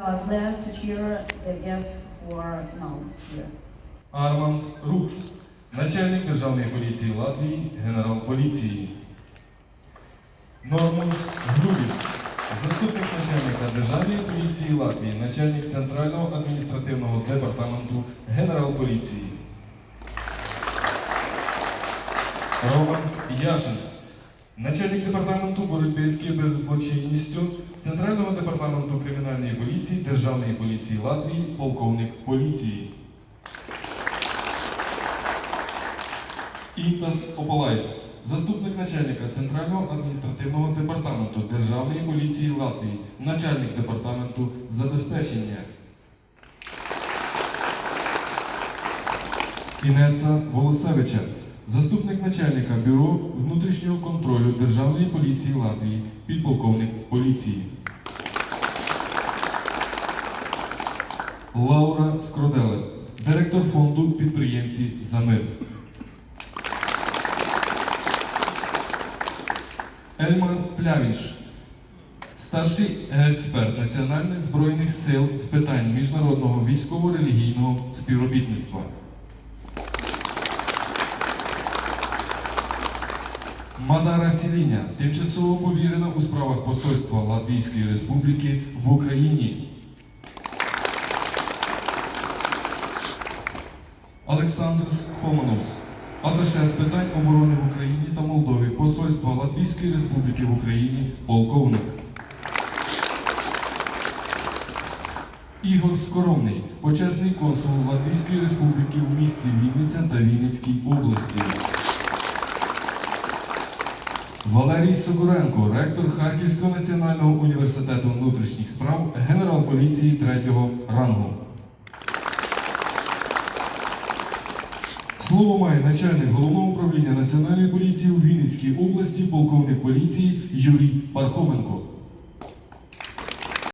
Uh, glad to cheer the guests who are now here. Арманс Рукс, начальник Державної поліції Латвії, генерал поліції. Нормус Грубіс, заступник начальника Державної поліції Латвії, начальник Центрального адміністративного департаменту, генерал поліції. Романс Яшинс, начальник департаменту боротьби з кіберзлочинністю Центрального департаменту Державної поліції Латвії, полковник поліції. Інтас Ополайс, заступник начальника Центрального адміністративного департаменту Державної поліції Латвії, начальник департаменту забезпечення. Інеса Волосевича, заступник начальника Бюро внутрішнього контролю Державної поліції Латвії, підполковник поліції. Лаура Скроделе, директор фонду підприємці за мир. Ельмар Плявіш, старший експерт Національних збройних сил з питань міжнародного військово-релігійного співробітництва. Мадара Сіліня, тимчасово повірена у справах посольства Латвійської Республіки в Україні. Олександр Хомановс, аташе з питань оборони в Україні та Молдові Посольства Латвійської Республіки в Україні, полковник. Ігор Скоромний, почесний консул Латвійської Республіки в місті Вінниця та Вінницькій області. Валерій Сокуренко, ректор Харківського національного університету внутрішніх справ, генерал поліції третього рангу. Слово має начальник головного управління Національної поліції у Вінницькій області, полковник поліції Юрій Пархоменко.